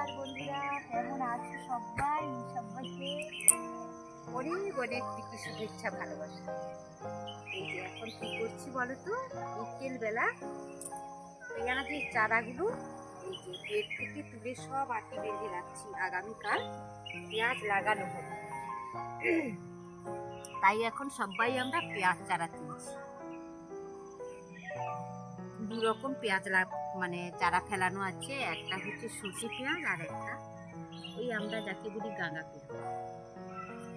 নমস্কার বন্ধুরা, কেমন আছো সবাই? সবাইকে অনেক অনেক প্রীতি, শুভেচ্ছা, ভালোবাসা। এই যে এখন কি করছি বলো তো? বিকেল বেলা পেঁয়াজের চারাগুলো এই যে পেট থেকে তুলে সব আটি বেঁধে রাখছি আগামীকাল। পেঁয়াজ লাগানো হবে। তাই এখন সবাই আমরা পেঁয়াজ চারা তুলছি। দু রকম পেঁয়াজ মানে চারা ফেলানো আছে। একটা হচ্ছে সর্ষে পেঁয়াজ আর একটা ওই আমরা যাকে বলি গাঁদা পেঁয়াজ।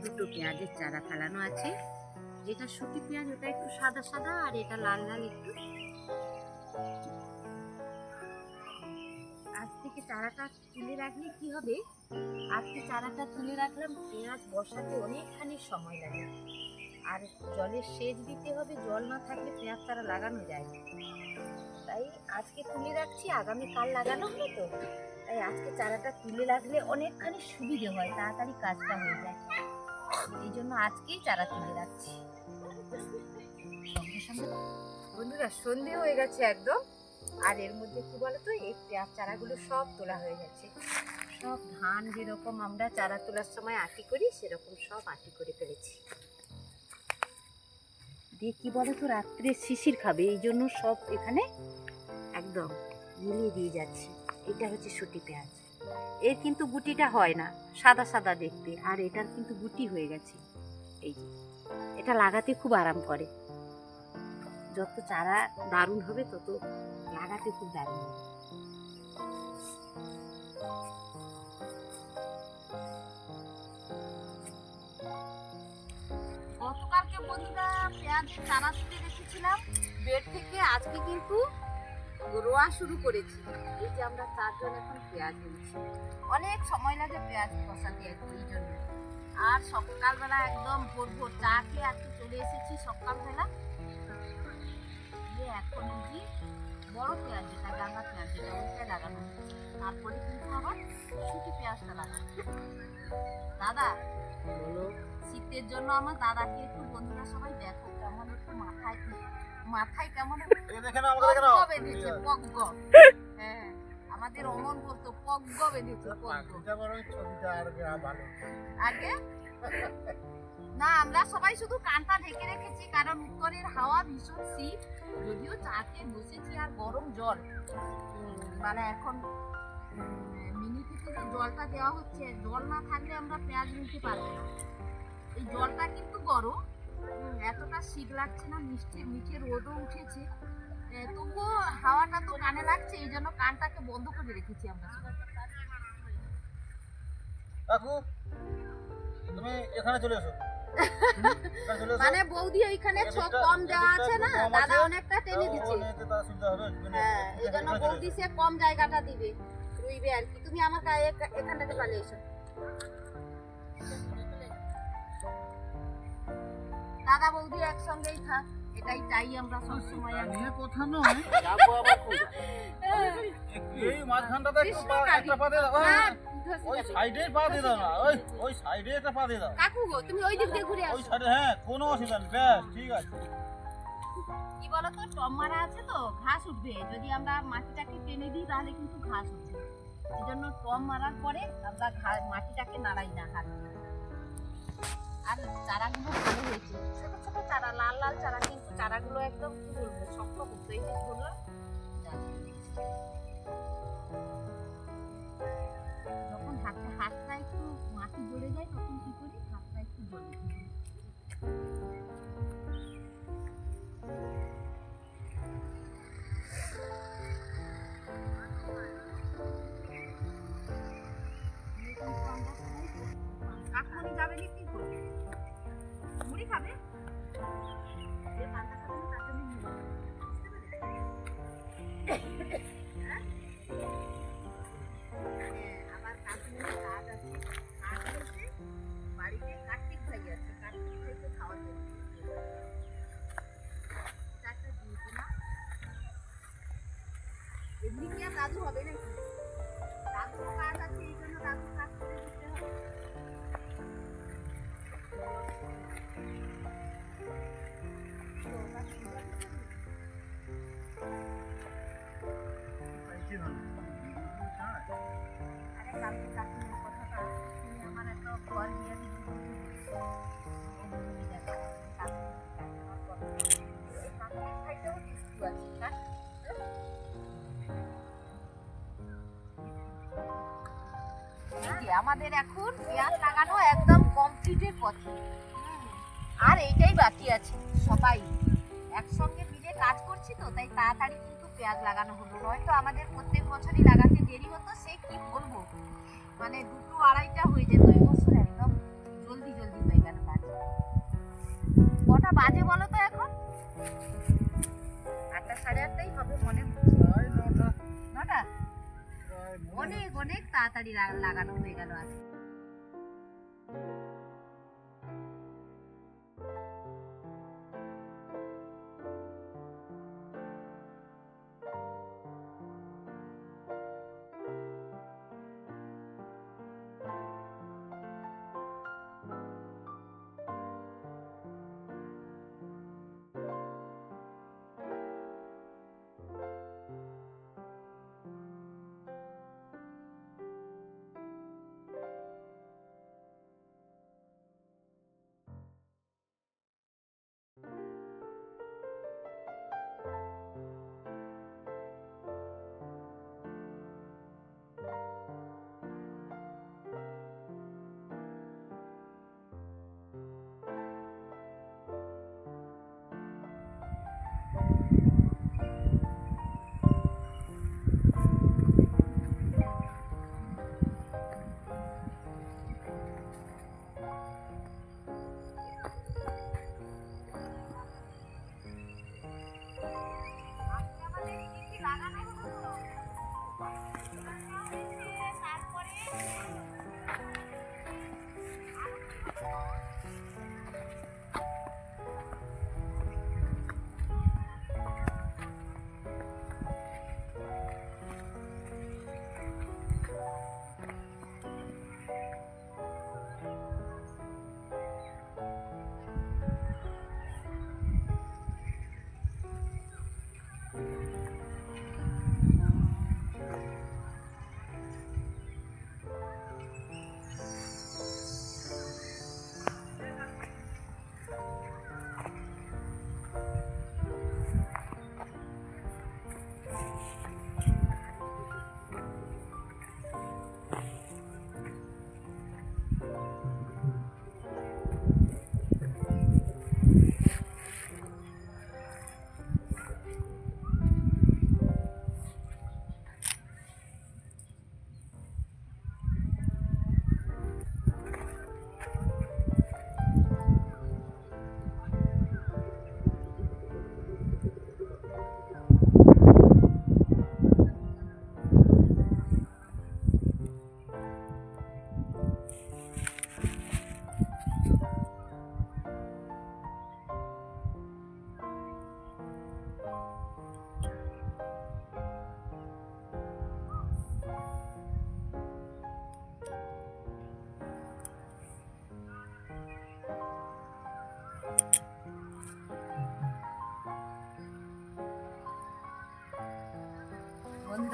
দুটো পেঁয়াজের চারা ফেলানো আছে। যেটা সুতি পেঁয়াজ ওটা একটু সাদা সাদা আর এটা লাল লাল একটু। আজ থেকে চারাটা তুলে রাখলে কি হবে? আজকে চারাটা তুলে রাখলাম, পেঁয়াজ বসাতে অনেকখানি সময় লাগে। আর জলের সেচ দিতে হবে, জল না থাকলে পেঁয়াজ চারা লাগানো যায় তাই আজকে তুলে রাখছি, আগামী কাল লাগানো হবে তো। তাই আজকে চারাটা তুলে রাখলে অনেকখানি সুবিধে হয়, তাড়াতাড়ি কাজটা হয়ে যায়। এই জন্য আজকেই চারা তুলে রাখছি। সঙ্গে সঙ্গে বন্ধুরা, সন্ধে হয়ে গেছে একদম। আর এর মধ্যে কি বলতো, এই পেঁয়াজ চারাগুলো সব তোলা হয়ে গেছে। সব ধান যেরকম আমরা চারা তোলার সময় আটি করি, সেরকম সব আটি করে ফেলেছি। দিয়ে কি বলো তো রাত্রে শিশির খাবে, এই জন্য সব এখানে একদম মিলিয়ে দিয়ে যাচ্ছি। এটা হচ্ছে সুটি পেঁয়াজ। এর কিন্তু গুটিটা হয় না, সাদা সাদা দেখতে, আর এটার কিন্তু গুটি হয়ে গেছে। এই এটা লাগাতে খুব আরাম করে। যত চারা দারুণ হবে, তত লাগাতে খুব দারুণ হবে। গতকালকে বন্ধুরা পেঁয়াজের চারা তুলে রেখেছিলাম বেড থেকে আজকে কিন্তু রোয়া শুরু করেছি। এই যে আমরা চারজন এখন পেঁয়াজ নিচ্ছি অনেক সময় লাগে পেঁয়াজ বসাতে আর কি, এই জন্য। আর সকালবেলা একদম ভোর ভোর চা খেয়ে আজকে চলে এসেছি সকালবেলা। এখন যে বড় পেঁয়াজ যেটা গাঁদা পেঁয়াজ যেটা ওইটা লাগানো। তারপরে কিন্তু আবার সুটি পেঁয়াজটা লাগানো দাদা শীতের জন্য আমার দাদাকে একটু বন্ধুরা সবাই দেখো কেমন একটু মাথায় মাথায় কেমন পগ্গ বেঁধেছে পগ্গ হ্যাঁ আমাদের অমন বলতো পগ্গ বেঁধেছে আর আগে? না আমরা সবাই শুধু কানটা ঢেকে রেখেছি কারণ উত্তরের হাওয়া ভীষণ শীত। যদিও চাকে বসেছি আর গরম জল। মানে এখন মিনি থেকে যে জলটা দেওয়া হচ্ছে জল না থাকলে আমরা পেঁয়াজ নিতে পারব না। এই জলটা কিন্তু গরম এতটা শীত লাগছে না মিষ্টি মিঠে রোদও উঠেছে। তবুও হাওয়াটা তো কানে লাগছে এই জন্য কানটাকে বন্ধ করে রেখেছি আমরা কাকু তুমি এখানে চলে এসো। মানে বৌদি ওইখানে ছোপ কম দেওয়া আছে না দাদা অনেকটা টেনে দিচ্ছে। হ্যাঁ এই জন্য বৌদি সে কম জায়গাটা দিবে রুইবে আর কি। তুমি আমার এখানটাতে পালিয়ে এসো। দাদা বৌদি একসঙ্গেই থাক এটাই চাই আমরা সবসময়। নিয়ে কথা নয়। যাব আবার এই মাঝখানটাতে একটু একটা পা দাও। ওই সাইডে পা দিয়ে দাও না। ওই ওই সাইডে একটা পা দিয়ে দাও। কাকু গো তুমি ওই দিক দিয়ে ঘুরে ওই আসো। সাইডে হ্যাঁ কোনো অসুবিধা নেই। ব্যাস ঠিক আছে। কি বলতো টম মারা আছে তো ঘাস উঠবে। যদি আমরা মাটিটাকে টেনে দিই তাহলে কিন্তু ঘাস উঠবে। এই জন্য টম মারার পরে আমরা মাটিটাকে নাড়াই না হাত দিয়ে। আর চারাগুলো ভালো হয়েছে। ছোট ছোট চারা, লাল লাল চারা, কিন্তু চারাগুলো একদম কি বলব, শক্ত করতো এই যখন হাতে হাতটা একটু মাটি জড়ে যায়, তখন কি করি? হাতটা একটু জড়ে দাদু হবে নাকি? দাদুর আমার একটা ফল দিয়ে দিবি ও বলে যাচ্ছে কাকিমার কথা। এই কাকিমার ভাইটাও দুষ্টু আছে, আমাদের এখন পেঁয়াজ লাগানো একদম কমপ্লিটের পথে। আর এইটাই বাকি আছে সবাই। একসঙ্গে মিলে কাজ করছি তো, তাই তাড়াতাড়ি কিন্তু পেঁয়াজ লাগানো হলো। নয়তো আমাদের প্রত্যেক বছরই লাগাতে দেরি হতো, সে কি বলব? মানে দুটো আড়াইটা হয়ে যেত এবছর একদম জলদি জলদি হয়ে গেল কাজ কটা বাজে বলো অনেক অনেক তাড়াতাড়ি লাগানো হয়ে গেল আজ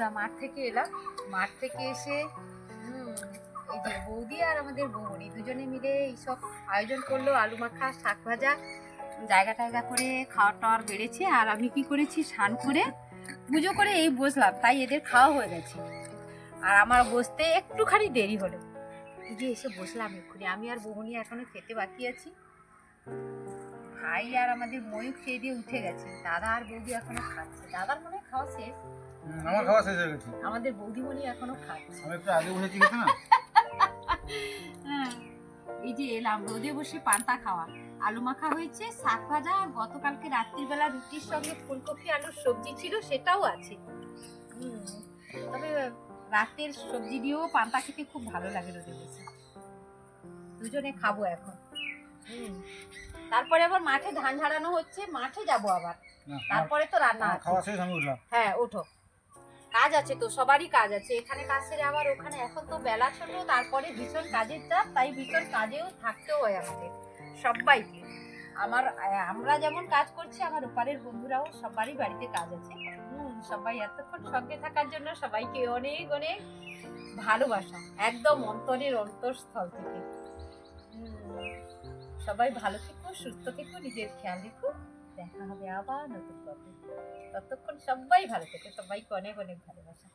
বন্ধুরা মাঠ থেকে এলাম। মাঠ থেকে এসে এই যে বৌদি আর আমাদের বৌমনি দুজনে মিলে এইসব আয়োজন করল আলু মাখা শাক ভাজা জায়গা টায়গা করে খাওয়া টাওয়ার বেড়েছে। আর আমি কি করেছি স্নান করে পুজো করে এই বসলাম তাই এদের খাওয়া হয়ে গেছে। আর আমার বসতে একটুখানি দেরি হলো। এই যে এসে বসলাম এক্ষুনি। আমি আর বৌমনি এখনও খেতে বাকি আছি। ভাই আর আমাদের ময়ূর খেয়ে দিয়ে উঠে গেছে। দাদা আর বৌদি এখনও খাচ্ছে। দাদার মনে হয় খাওয়া শেষ। আমার খাওয়া শেষ হয়ে গেছে। আমাদের বৌদিমণি এখনও খাচ্ছে। আমি একটু আগে বসেছি গেছে না? হ্যাঁ, এই যে এলাম রোদে বসে পান্তা খাওয়া। আলু মাখা হয়েছে শাক ভাজা আর গতকালকে রাত্রিবেলা রুটির সঙ্গে ফুলকপি আলুর সবজি ছিল সেটাও আছে। তবে রাতের সবজি দিয়েও পান্তা খেতে খুব ভালো লাগে রোদে বসে। দুজনে খাব এখন। হুম, তারপরে আবার মাঠে ধান ঝাড়ানো হচ্ছে মাঠে যাব আবার। তারপরে তো রান্না আছে। খাওয়া শেষ আমি উঠলাম। হ্যাঁ ওঠো। কাজ আছে তো, সবারই কাজ আছে। এখানে কাজ সেরে আবার ওখানে এখন তো বেলা ছোট, তারপরে ভীষণ কাজের চাপ, তাই ভীষণ কাজেও থাকতেও হয় আমাদের সবাইকে। আমার আমরা যেমন কাজ করছি, আমার ওপারের বন্ধুরাও সবারই বাড়িতে কাজ আছে। সবাই এতক্ষণ সঙ্গে থাকার জন্য সবাইকে অনেক অনেক ভালোবাসা, একদম অন্তরের অন্তঃস্থল থেকে। সবাই ভালো থেকো, সুস্থ থেকো, নিজের খেয়াল রেখো। দেখা হবে আবার নতুন পথে ততক্ষণ সবাই ভালো থেকো সবাইকে অনেক অনেক ভালোবাসা।